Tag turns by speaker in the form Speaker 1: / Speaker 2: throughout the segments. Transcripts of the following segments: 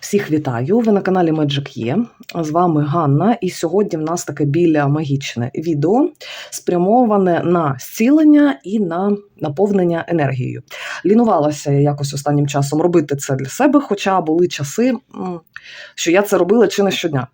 Speaker 1: Всіх вітаю! Ви на каналі Magic Є. З вами Ганна, і сьогодні в нас таке біля магічне відео, спрямоване на зцілення і на наповнення енергією. Лінувалася якось останнім часом робити це для себе, хоча були часи, що я це робила чи не щодня.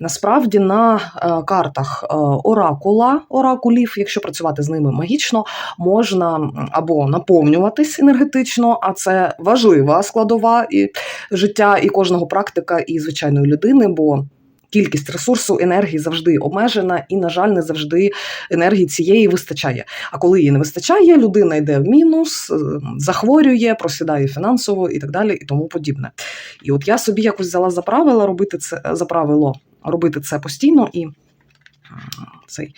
Speaker 1: Насправді на е, картах е, оракула, оракулів, якщо працювати з ними магічно, можна або наповнюватись енергетично, а це важлива складова і життя і кожного практика, і звичайної людини, бо кількість ресурсу енергії завжди обмежена, і, на жаль, не завжди енергії цієї вистачає. А коли її не вистачає, людина йде в мінус, е, захворює, просідає фінансово і так далі, і тому подібне. І от я собі якось взяла за правило робити це за правило робити це постійно і цей.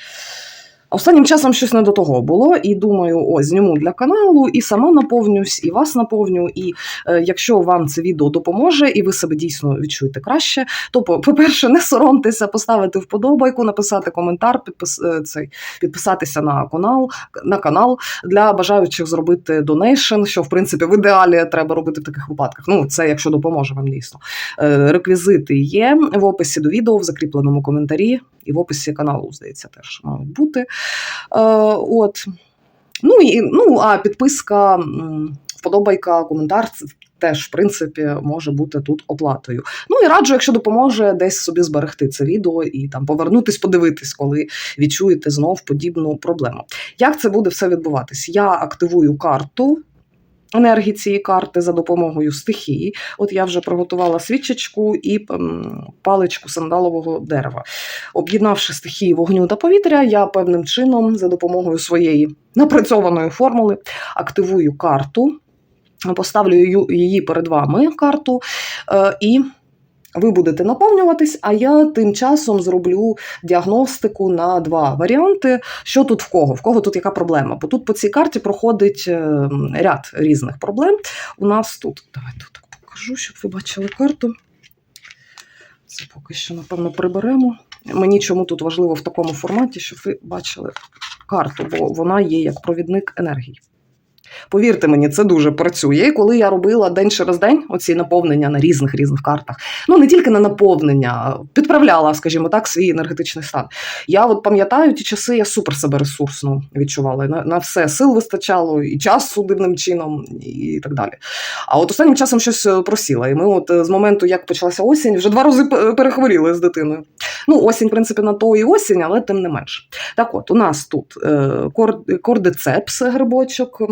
Speaker 1: Останнім часом щось не до того було, і думаю, ось зніму для каналу, і сама наповнюсь, і вас наповню. І е, якщо вам це відео допоможе, і ви себе дійсно відчуєте краще, то по- по-перше, не соромтеся, поставити вподобайку, написати коментар, підпис, е, цей, підписатися на канал, на канал для бажаючих зробити донейшн, що в принципі в ідеалі треба робити в таких випадках. Ну, це якщо допоможе вам дійсно. Е, Реквізити є в описі до відео, в закріпленому коментарі, і в описі каналу, здається, теж мають бути. Е, От. Ну, і, ну, а підписка, вподобайка, коментар теж, в принципі, може бути тут оплатою. Ну і раджу, якщо допоможе, десь собі зберегти це відео і там повернутись, подивитись, коли відчуєте знов подібну проблему. Як це буде все відбуватись? Я активую карту. Енергії цієї карти за допомогою стихії. От я вже приготувала свічечку і паличку сандалового дерева. Об'єднавши стихії вогню та повітря, я певним чином за допомогою своєї напрацьованої формули активую карту, поставлю її перед вами карту, е, і ви будете наповнюватись, а я тим часом зроблю діагностику на два варіанти. Що тут в кого? В кого тут яка проблема? Бо тут по цій карті проходить е, ряд різних проблем. У нас тут, давайте так покажу, щоб ви бачили карту. Це поки що, напевно, приберемо. Мені чому тут важливо в такому форматі, щоб ви бачили карту, бо вона є як провідник енергії. Повірте мені, це дуже працює. І коли я робила день через день оці наповнення на різних різних картах, ну не тільки на наповнення, підправляла, скажімо так, свій енергетичний стан. Я от пам'ятаю ті часи, я супер себе ресурсно відчувала. На, на все сил вистачало, і часу дивним чином, і так далі. А от останнім часом щось е, просіло. І ми, от е, з моменту, як почалася осінь, вже два рази перехворіли з дитиною. Ну, осінь, в принципі, на то і осінь, але тим не менш. Так от, у нас тут е, кор- кордицепс грибочок.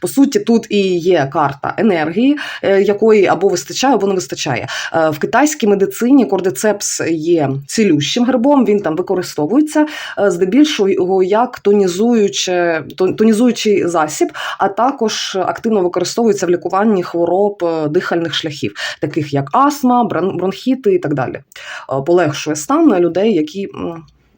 Speaker 1: По суті, тут і є карта енергії, е, якої або вистачає, або не вистачає. Е, В китайській медицині кордицепс є цілющим грибом, він там використовується е, здебільшого як тонізуюче, тонізуючий засіб, а також активно використовується в лікуванні хвороб дихальних шляхів, таких як астма, бронхіти і так далі. Полегшує стан людей, які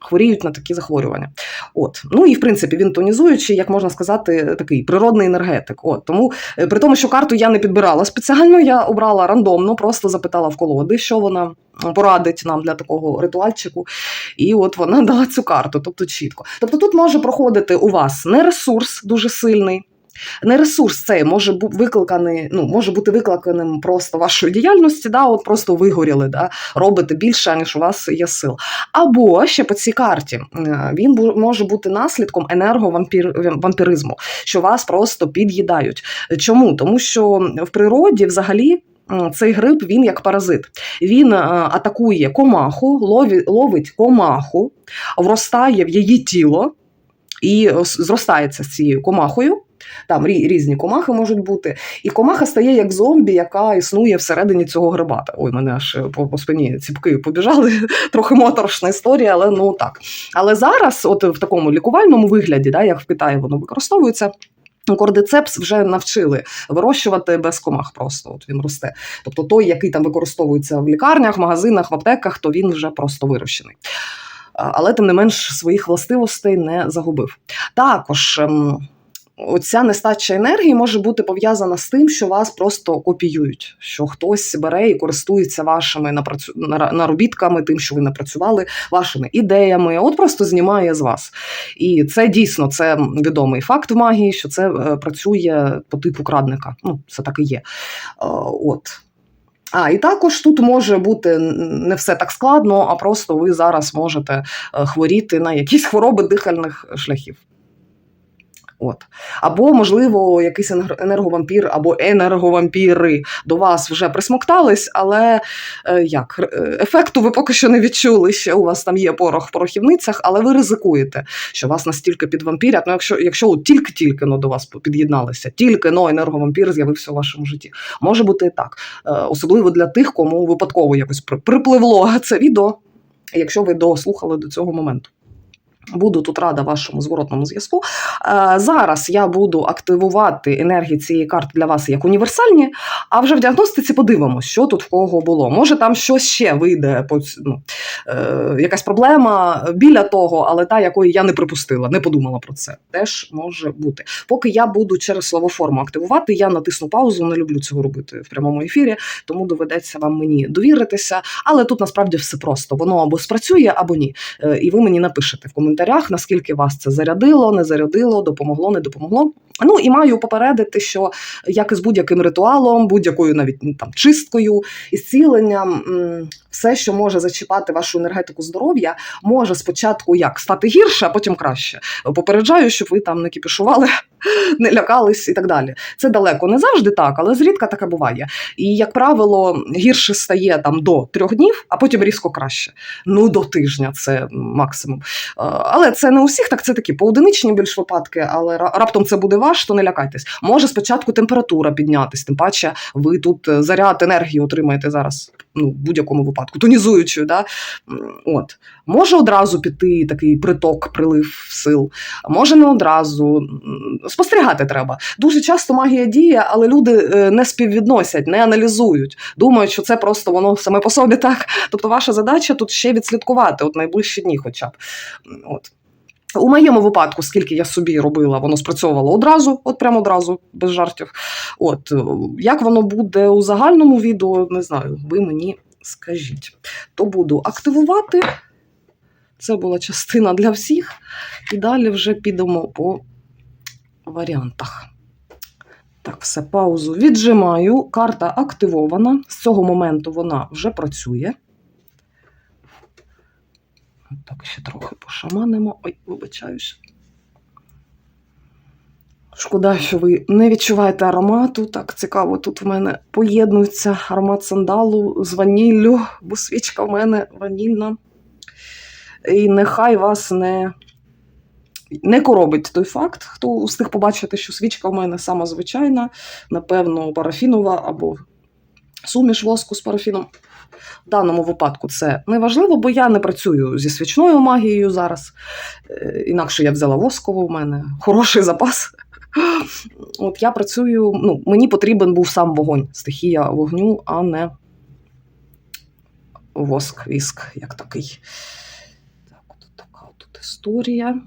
Speaker 1: хворіють на такі захворювання. От. Ну і в принципі він тонізуючий, як можна сказати, такий природний енергетик. От. Тому е, при тому, що карту я не підбирала спеціально, я обрала рандомно, просто запитала в колоди, що вона порадить нам для такого ритуальчику. І от вона дала цю карту, тобто чітко. Тобто тут може проходити у вас не ресурс дуже сильний. Не ресурс цей може бу- викликаний, ну може бути викликаним просто вашою діяльності, да, от просто вигоріли, да, робите більше, ніж у вас є сил. Або ще по цій карті е, він може бути наслідком енерговампіризму, що вас просто під'їдають. Чому? Тому що в природі взагалі. Цей гриб він як паразит. Він е, атакує комаху, ловить комаху, вростає в її тіло і е, зростається з цією комахою. Там різні комахи можуть бути, і комаха стає як зомбі, яка існує всередині цього гриба. Ой, мене аж е, по, по спині ціпки побіжали. Трохи моторошна історія, але ну так. Але зараз, от в такому лікувальному вигляді, да, як в Китаї воно використовується. Кордицепс вже навчили вирощувати без комах просто. От він росте. Тобто той, який там використовується в лікарнях, магазинах, в аптеках, то він вже просто вирощений. Але тим не менш своїх властивостей не загубив. Також ем, оця нестача енергії може бути пов'язана з тим, що вас просто копіюють, що хтось бере і користується вашими напрацю... наробітками, тим, що ви напрацювали, вашими ідеями, от просто знімає з вас. І це дійсно це відомий факт в магії, що це е, працює по типу крадника. Ну, це так і є. Е, От. А, і також тут може бути не все так складно, а просто ви зараз можете е, хворіти на якісь хвороби дихальних шляхів. От. Або, можливо, якийсь енер- енерговампір або енерговампіри до вас вже присмоктались, але е, як е, ефекту ви поки що не відчули. Ще у вас там є порох в порохівницях, але ви ризикуєте, що вас настільки підвампірять. Ну, якщо, якщо тільки-тільки ну, до вас під'єдналися, тільки но енерговампір з'явився у вашому житті. Може бути і так. Е, особливо для тих, кому випадково якось при- припливло це відео, якщо ви дослухали до цього моменту. Буду тут рада вашому зворотному зв'язку. Е, Зараз я буду активувати енергії цієї карти для вас як універсальні, а вже в діагностиці подивимося, що тут в кого було. Може, там щось ще вийде, ну, е, якась проблема біля того, але та, якої я не припустила, не подумала про це. Теж може бути. Поки я буду через словоформу активувати, я натисну паузу, не люблю цього робити в прямому ефірі, тому доведеться вам мені довіритися. Але тут насправді все просто: воно або спрацює, або ні. Е, І ви мені напишете в коментарях, наскільки вас це зарядило, не зарядило, допомогло, не допомогло. Ну і маю попередити, що як і з будь-яким ритуалом, будь-якою навіть ну, там чисткою і зціленням, все, що може зачіпати вашу енергетику здоров'я, може спочатку як стати гірше, а потім краще. Попереджаю, щоб ви там не кіпішували, не лякались і так далі. Це далеко не завжди так, але зрідка таке буває. І як правило, гірше стає там до трьох днів, а потім різко краще. Ну до тижня це максимум. Але це не у всіх, так це такі поодиничні більш випадки, але раптом це буде ваш, то не лякайтесь. Може спочатку температура піднятись, тим паче ви тут е, заряд енергії отримаєте зараз. Ну, в будь-якому випадку, тонізуючою, да? От. Може одразу піти такий приток, прилив сил, може не одразу. Спостерігати треба. Дуже часто магія діє, але люди е, не співвідносять, не аналізують. Думають, що це просто воно саме по собі так. Тобто, ваша задача тут ще відслідкувати, от найближчі дні, хоча б. От. У моєму випадку, скільки я собі робила, воно спрацьовувало одразу, от прямо одразу, без жартів. От е, як воно буде у загальному відео, не знаю, ви мені скажіть. То буду активувати. Це була частина для всіх. І далі вже підемо по варіантах. Так, все, паузу віджимаю. Карта активована. З цього моменту вона вже працює. Так, ще трохи пошаманимо. Ой, вибачаюсь. Шкода, що ви не відчуваєте аромату. Так цікаво, тут в мене поєднується аромат сандалу з ваніллю, бо свічка в мене ванільна. І нехай вас не, не коробить той факт, хто встиг побачити, що свічка в мене сама звичайна, напевно, парафінова або суміш воску з парафіном. В даному випадку це не важливо, бо я не працюю зі свічною магією зараз. Е, Інакше я взяла воскову, в мене хороший запас. От я працюю, ну, мені потрібен був сам вогонь, стихія вогню, а не воск, віск, як такий. Так, от така тут історія.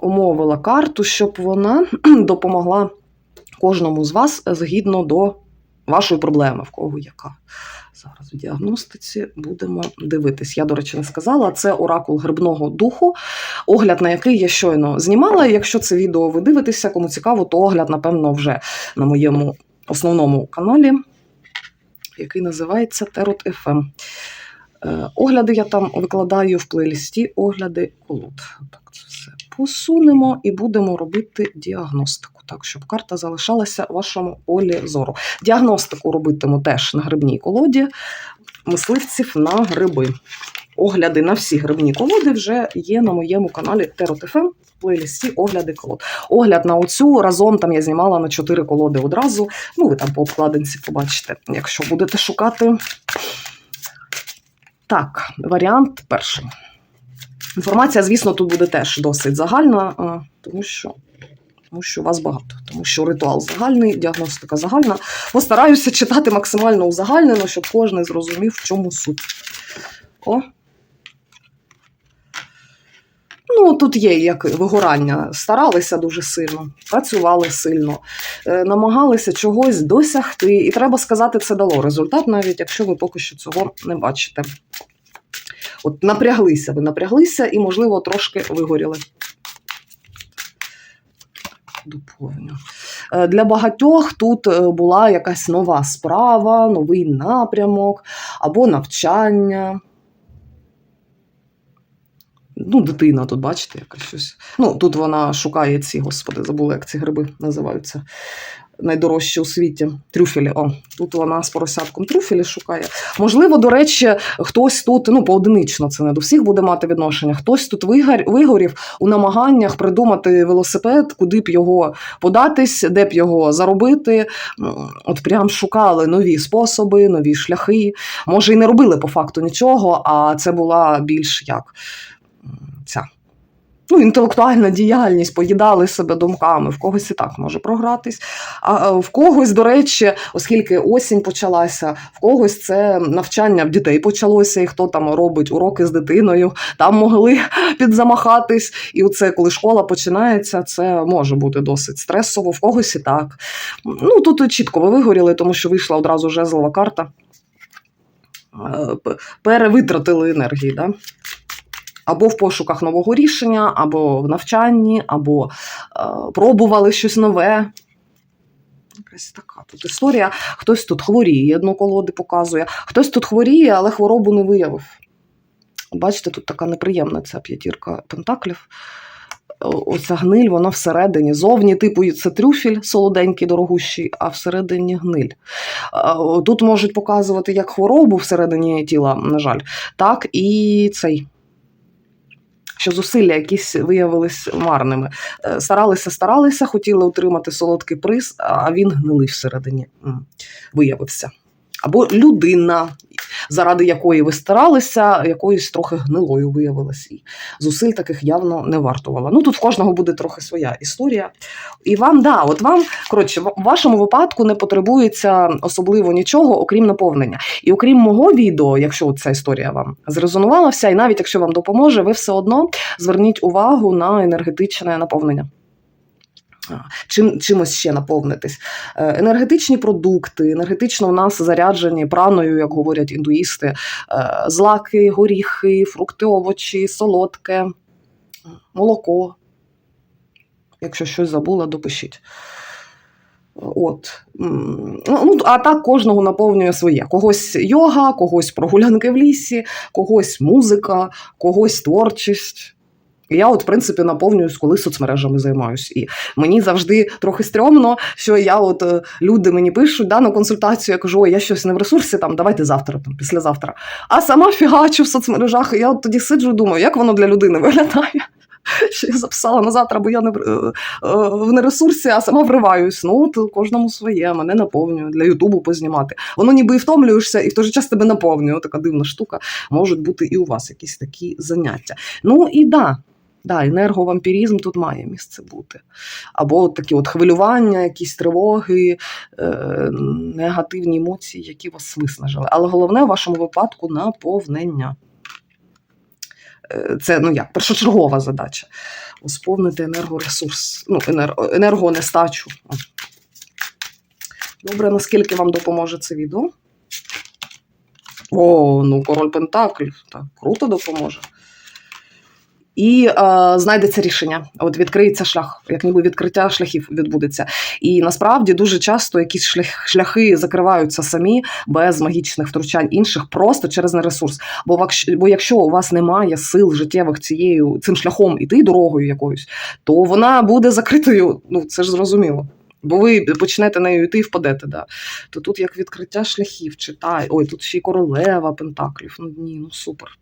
Speaker 1: Умовила карту, щоб вона допомогла кожному з вас згідно до вашої проблеми, в кого яка. Зараз в діагностиці будемо дивитись. Я, до речі, не сказала, це оракул грибного духу, огляд на який я щойно знімала. Якщо це відео ви дивитеся, кому цікаво, то огляд, напевно, вже на моєму основному каналі, який називається Терот FM. Е, Огляди я там викладаю в плейлісті огляди колод. Так, це все посунемо і будемо робити діагностику, так, щоб карта залишалася в вашому полі зору. Діагностику робитиму теж на грибній колоді мисливців на гриби. Огляди на всі грибні колоди вже є на моєму каналі Терот.ФМ в плейлісті огляди колод. Огляд на оцю разом там я знімала на 4 колоди одразу. Ну, ви там по обкладинці побачите, якщо будете шукати. Так, варіант перший. Інформація, звісно, тут буде теж досить загальна, тому що, тому що вас багато, тому що ритуал загальний, діагностика загальна. Постараюся читати максимально узагальнено, щоб кожен зрозумів, в чому суть. О. Ну, тут є як вигорання. Старалися дуже сильно, працювали сильно, е, намагалися чогось досягти. І треба сказати, це дало результат, навіть якщо ви поки що цього не бачите. От напряглися, ви напряглися і, можливо, трошки вигоріли. Доповню. Е, Для багатьох тут е, була якась нова справа, новий напрямок або навчання. Ну, дитина тут, бачите, якась щось. Ну, тут вона шукає ці, господи, забула, як ці гриби називаються. Найдорожчі у світі трюфелі. О, тут вона з поросятком трюфелі шукає. Можливо, до речі, хтось тут, ну, поодинично це не до всіх буде мати відношення. Хтось тут вигор, вигорів у намаганнях придумати велосипед, куди б його податись, де б його заробити. От прям шукали нові способи, нові шляхи. Може, і не робили по факту нічого, а це була більш як ця. Ну, інтелектуальна діяльність, поїдали себе думками, в когось і так може програтись. А е, в когось, до речі, оскільки осінь почалася, в когось це навчання в дітей почалося, і хто там робить уроки з дитиною, там могли підзамахатись. І оце, коли школа починається, це може бути досить стресово, в когось і так. Ну, тут чітко ви вигоріли, тому що вийшла одразу жезлова карта. Е, Перевитратили енергії, да? Або в пошуках нового рішення, або в навчанні, або е, пробували щось нове. Якась така тут історія. Хтось тут хворіє, одно колоди показує, хтось тут хворіє, але хворобу не виявив. Бачите, тут така неприємна ця п'ятірка пентаклів. Оця гниль, вона всередині. Зовні, типу, це трюфель солоденький, дорогущий, а всередині гниль. Тут можуть показувати як хворобу всередині тіла, на жаль, так і цей. Що зусилля якісь виявились марними. Е, Старалися, старалися, хотіли отримати солодкий приз, а він гнилий всередині виявився. Або людина, заради якої ви старалися, якоюсь трохи гнилою виявилась. І зусиль таких явно не вартувала. Ну тут в кожного буде трохи своя історія. І вам, да, от вам, коротше, в вашому випадку не потребується особливо нічого, окрім наповнення. І окрім мого відео, якщо ця історія вам зрезонувала вся, і навіть якщо вам допоможе, ви все одно зверніть увагу на енергетичне наповнення. Чим, чимось ще наповнитись. Е, Енергетичні продукти, енергетично у нас заряджені праною, як говорять індуїсти, е, злаки, горіхи, фрукти, овочі, солодке, молоко. Якщо щось забула, допишіть. От. Ну, а так кожного наповнює своє. Когось йога, когось прогулянки в лісі, когось музика, когось творчість. Я, от, в принципі, наповнююсь, коли соцмережами займаюсь. І мені завжди трохи стрьомно, що я, от е, люди мені пишуть да, на консультацію, я кажу, ой, я щось не в ресурсі, там, давайте завтра, там, післязавтра. А сама фігачу в соцмережах, і я от тоді сиджу і думаю, як воно для людини виглядає. Що я записала на завтра, бо я не в, е, е, нересурсі, а сама вриваюсь. Ну, от кожному своє, мене наповнює для Ютубу познімати. Воно ніби і втомлюєшся, і в той же час тебе наповнює. Така дивна штука. Можуть бути і у вас якісь такі заняття. Ну і да, да, енерговампірізм тут має місце бути. Або от такі от хвилювання, якісь тривоги, е, негативні емоції, які вас виснажили. Але головне в вашому випадку наповнення. Е, Це ну як першочергова задача. Сповнити енергоресурс, ну, енергонестачу. Добре, наскільки вам допоможе це відео? О, ну король Пентаклів. Так, круто допоможе. І е, знайдеться рішення. От відкриється шлях, як ніби відкриття шляхів відбудеться. І насправді дуже часто якісь шлях, шляхи закриваються самі без магічних втручань інших, просто через нересурс. Бо, вакш- бо якщо у вас немає сил життєвих цією цим шляхом іти дорогою якоюсь, то вона буде закритою. Ну це ж зрозуміло. Бо ви почнете нею йти і впадете. Да. То тут як відкриття шляхів, читай. Ой, тут ще й королева Пентаклів. Ну ні, ну супер.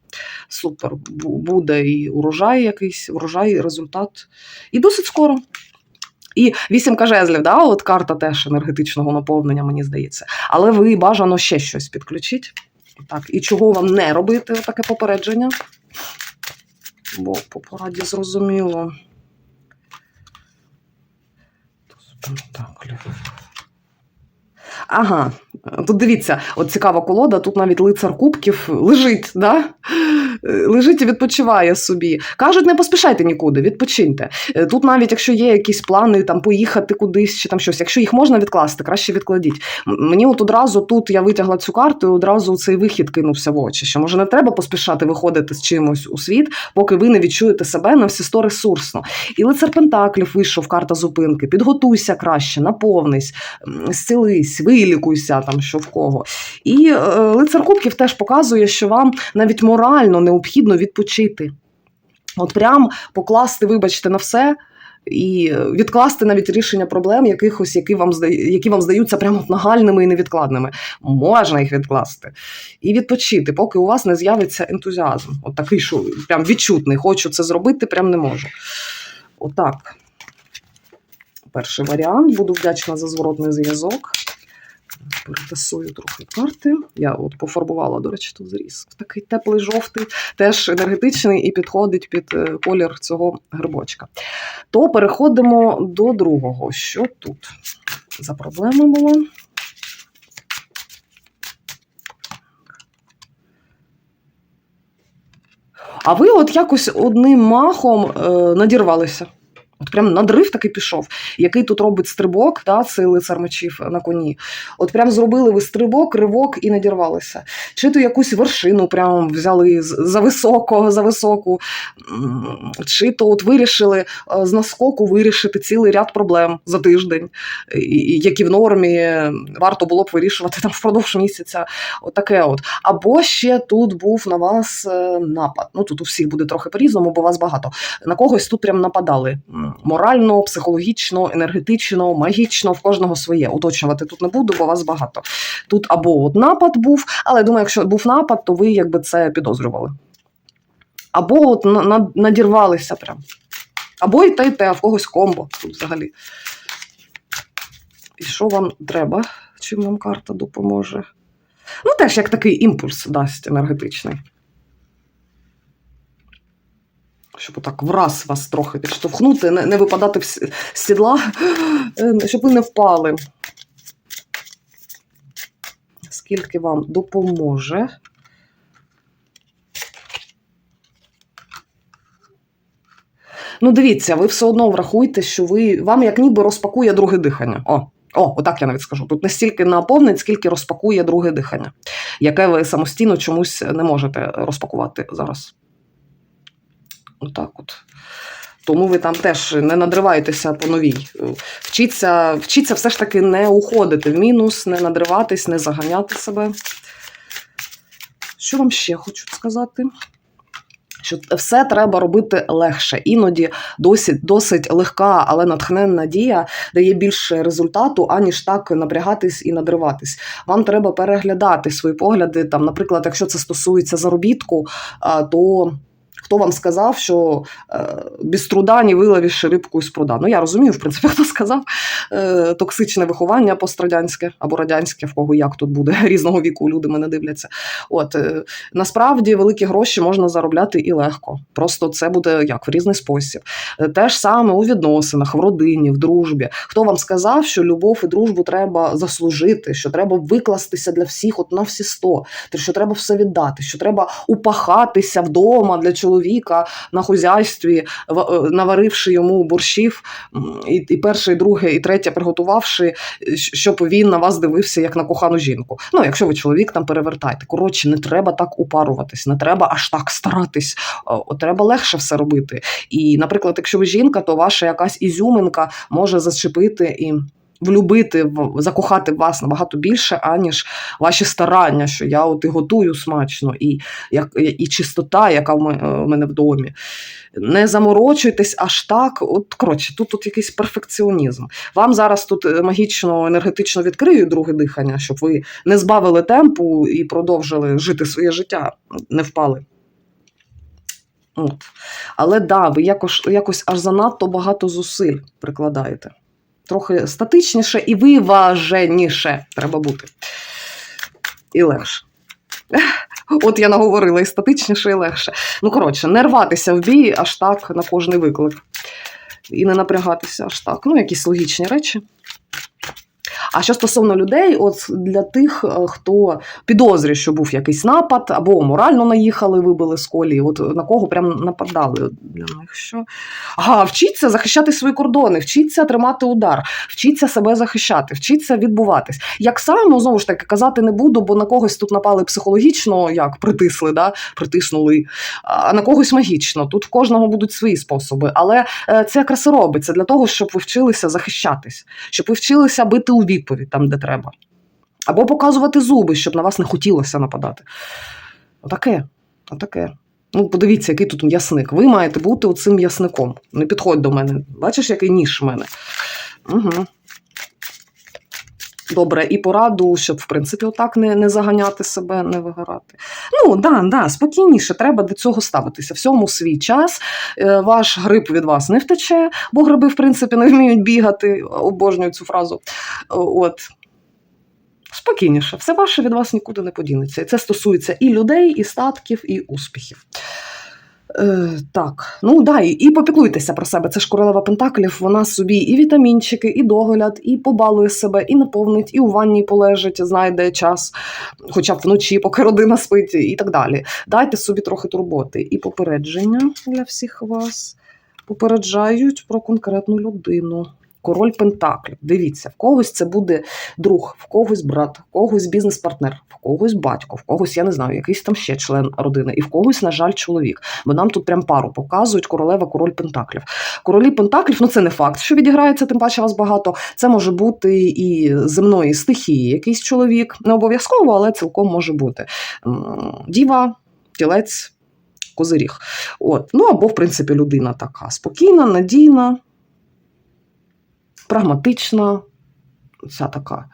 Speaker 1: Супер. Буде і урожай якийсь, урожай, і результат. І досить скоро. І вісімка жезлів, да, от карта теж енергетичного наповнення, мені здається. Але ви бажано ще щось підключіть. Так, і чого вам не робити, таке попередження? Бо по пораді зрозуміло. Пентаклів. Ага, тут дивіться, от цікава колода, тут навіть лицар кубків лежить, да? Лежить і відпочиває собі. Кажуть, не поспішайте нікуди, відпочиньте. Е, Тут навіть якщо є якісь плани там поїхати кудись чи там щось, якщо їх можна відкласти, краще відкладіть. Мені от одразу тут я витягла цю карту, і одразу цей вихід кинувся в очі. Що може не треба поспішати виходити з чимось у світ, поки ви не відчуєте себе на всі сто ресурсно. І лицар Пентаклів вийшов карта зупинки. Підготуйся краще, наповнись, зцілись, вилікуйся там, що в кого. І е, лицар Кубків теж показує, що вам навіть морально необхідно відпочити. От прям покласти, вибачте, на все. І відкласти навіть рішення проблем, якихось, які вам які вам здаються прямо нагальними і невідкладними. Можна їх відкласти і відпочити, поки у вас не з'явиться ентузіазм. От такий, що прям відчутний. Хочу це зробити, прям не можу. Отак. Перший варіант. Буду вдячна за зворотний зв'язок. Перетасую трохи карти. Я от пофарбувала, до речі, тут зріз. Такий теплий жовтий, теж енергетичний і підходить під е, колір цього грибочка. То переходимо до другого. Що тут за проблема була? А ви от якось одним махом е, надірвалися. От прям надрив такий пішов, який тут робить стрибок, да, цей лицар мечів на коні. От прям зробили ви стрибок, ривок і надірвалися. Чи то якусь вершину прям взяли за високого, за високу, чи то от вирішили е, з наскоку вирішити цілий ряд проблем за тиждень, які в нормі варто було б вирішувати там впродовж місяця. От таке от. Або ще тут був на вас е, напад. Ну тут у всіх буде трохи по-різному, бо вас багато. На когось тут прям нападали морально, психологічно, енергетично, магічно, в кожного своє. Уточнювати тут не буду, бо вас багато. Тут або от напад був, але думаю, якщо був напад, то ви якби це підозрювали. Або от на- на- надірвалися прям. Або і те, і те, а в когось комбо тут взагалі. І що вам треба? Чим вам карта допоможе? Ну, теж як такий імпульс дасть енергетичний. Щоб отак враз вас трохи підштовхнути, не, не випадати з сідла, е, щоб ви не впали. Скільки вам допоможе? Ну, дивіться, ви все одно врахуйте, що ви вам як ніби розпакує друге дихання. О, о, отак я навіть скажу. Тут не стільки наповнить, скільки розпакує друге дихання, яке ви самостійно чомусь не можете розпакувати зараз. Отак от. Тому ви там теж не надриваєтеся по новій. Вчіться, вчіться все ж таки не уходити в мінус, не надриватись, не заганяти себе. Що вам ще хочу сказати? Що все треба робити легше. Іноді досить, досить легка, але натхненна дія дає більше результату, аніж так напрягатись і надриватись. Вам треба переглядати свої погляди. Там, наприклад, якщо це стосується заробітку, то хто вам сказав, що е, без труда не виловиш рибку з пруда? Ну я розумію, в принципі, хто сказав е, токсичне виховання пострадянське або радянське, в кого як тут буде різного віку. Люди мене дивляться. От е, насправді великі гроші можна заробляти і легко. Просто це буде як в різний спосіб. Те ж саме у відносинах, в родині, в дружбі. Хто вам сказав, що любов і дружбу треба заслужити, що треба викластися для всіх, от на всі сто, що треба все віддати, що треба упахатися вдома для чоловіка на хозяйстві, е, наваривши йому борщів, і, і перше, і друге, і третє приготувавши, щоб він на вас дивився як на кохану жінку. Ну, якщо ви чоловік, там перевертайте. Коротше, не треба так упаруватись, не треба аж так старатись. О, Треба легше все робити. І, наприклад, якщо ви жінка, то ваша якась ізюминка може зачепити і. Влюбити, закохати вас набагато більше, аніж ваші старання, що я от і готую смачно, і, як, і чистота, яка в е, мене в домі. Не заморочуйтесь аж так. От коротше, тут, тут якийсь перфекціонізм. Вам зараз тут е, магічно енергетично відкриють друге дихання, щоб ви не збавили темпу і продовжили жити своє життя, не впали. От. Але да, ви якось, якось аж занадто багато зусиль прикладаєте. Трохи статичніше і виваженіше треба бути. І легше. От я наговорила і статичніше, і легше. Ну, коротше, не рватися в бій аж так на кожний виклик. І не напрягатися аж так. Ну, якісь логічні речі. А що стосовно людей, от для тих, е, хто підозрює, що був якийсь напад, або морально наїхали, вибили з колії, от на кого прям нападали. Для них що? Ага, вчіться захищати свої кордони, вчіться тримати удар, вчіться себе захищати, вчіться відбуватись. Як само, знову ж таки, казати не буду, бо на когось тут напали психологічно, як притисли, да? притиснули, а на когось магічно. Тут в кожного будуть свої способи. Але е, це якраз і робиться для того, щоб ви вчилися захищатись, щоб ви вчилися бити у відповідь там, де треба. Або показувати зуби, щоб на вас не хотілося нападати. Отаке. Отаке. Ну, подивіться, який тут м'ясник. Ви маєте бути оцим м'ясником. Не підходь до мене. Бачиш, який ніж в мене? Угу. Добре, і пораду, щоб, в принципі, отак не, не заганяти себе, не вигорати. Ну, да, да, спокійніше, треба до цього ставитися. Всьому свій час. Е, Ваш гриб від вас не втече, бо гриби, в принципі, не вміють бігати. Обожнюю цю фразу. От. Спокійніше, все ваше від вас нікуди не подінеться. І це стосується і людей, і статків, і успіхів. Е, так, ну да, і, і попіклуйтеся про себе. Це ж королева Пентаклів, вона собі і вітамінчики, і догляд, і побалує себе, і наповнить, і у ванні полежить, знайде час, хоча б вночі, поки родина спить, і так далі. Дайте собі трохи турботи. І попередження для всіх вас попереджають про конкретну людину. Король Пентаклів. Дивіться, в когось це буде друг, в когось брат, в когось бізнес-партнер, в когось батько, в когось, я не знаю, якийсь там ще член родини, і в когось, на жаль, чоловік. Бо нам тут прям пару показують королева, король Пентаклів. Королі Пентаклів, ну це не факт, що відіграється, тим паче вас багато. Це може бути і земної стихії, якийсь чоловік. Не обов'язково, але цілком може бути. Діва, тілець, козиріг. От. Ну або, в принципі, людина така спокійна, надійна прагматична, вся така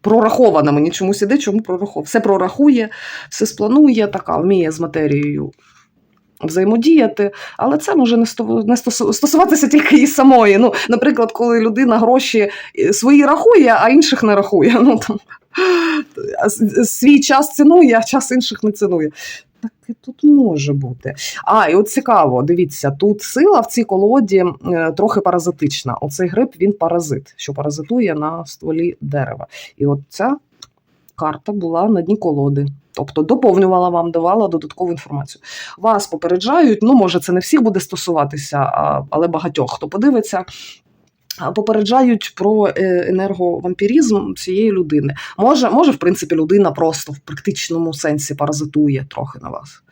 Speaker 1: прорахована. Мені чомусь іде, чому прораховує. Все прорахує, все спланує, така вміє з матерією взаємодіяти, але це може не сто- не стосу- стосуватися тільки її самої. Ну, наприклад, коли людина гроші е, свої рахує, а інших не рахує. Ну, там, свій час цінує, а час інших не цінує. Таке тут може бути. А, і от цікаво, дивіться, тут сила в цій колоді е, трохи паразитична. Оцей гриб він паразит, що паразитує на стволі дерева. І от ця карта була на дні колоди. Тобто доповнювала вам, давала додаткову інформацію. Вас попереджають, ну може це не всіх буде стосуватися, але багатьох хто подивиться. Попереджають про е, енерговампірізм цієї людини. Може, може, в принципі, людина просто в практичному сенсі паразитує трохи на вас.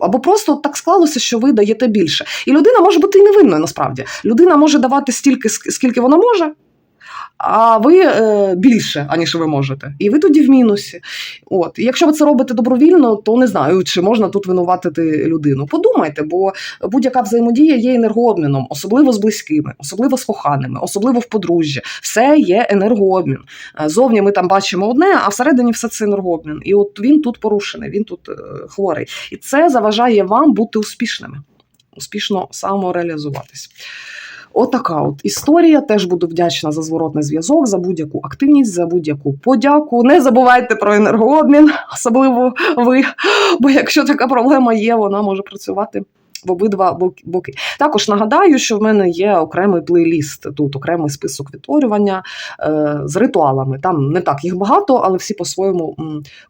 Speaker 1: Або просто так склалося, що ви даєте більше. І людина може бути і невинною насправді. Людина може давати стільки, скільки вона може, а ви е, більше, аніж ви можете. І ви тоді в мінусі. От. І якщо ви це робите добровільно, то не знаю, чи можна тут винуватити людину. Подумайте, бо будь-яка взаємодія є енергообміном, особливо з близькими, особливо з коханими, особливо в подружжі. Все є енергообмін. Е, Зовні ми там бачимо одне, а всередині все це енергообмін. І от він тут порушений, він тут е, хворий. І це заважає вам бути успішними, успішно самореалізуватись. Отака от історія. Теж буду вдячна за зворотний зв'язок, за будь-яку активність, за будь-яку подяку. Не забувайте про енергообмін, особливо ви. Бо якщо така проблема є, вона може працювати. В обидва боки. Також нагадаю, що в мене є окремий плейліст, тут окремий список відтворювання е, з ритуалами. Там не так їх багато, але всі по-своєму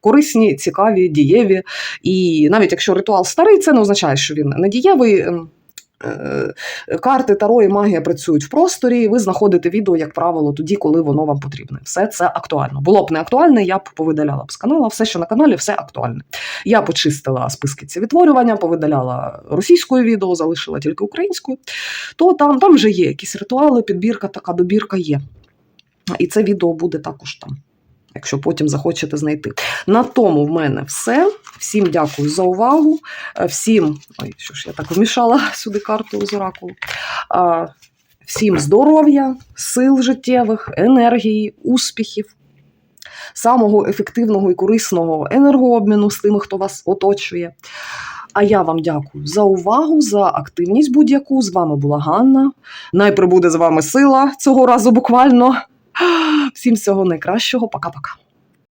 Speaker 1: корисні, цікаві, дієві. І навіть якщо ритуал старий, це не означає, що він не дієвий. Е, Карти Таро і магія працюють в просторі, і ви знаходите відео, як правило, тоді, коли воно вам потрібне. Все це актуально. Було б не актуальне, я б повидаляла б з каналу. Все, що на каналі, все актуальне. Я почистила списки ці відтворювання, повидаляла російською відео, залишила тільки українською. То там, там вже є якісь ритуали, підбірка, така добірка є. І це відео буде також там. Якщо потім захочете знайти. На тому в мене все. Всім дякую за увагу. Е, Всім, ой, що ж я так вмішала сюди карту з оракулу. Всім здоров'я, сил життєвих, енергії, успіхів, самого ефективного і корисного енергообміну з тими, хто вас оточує. А я вам дякую за увагу, за активність будь-яку. З вами була Ганна. Най прибуде з вами сила цього разу буквально. Всім всього найкращого. Пока-пока.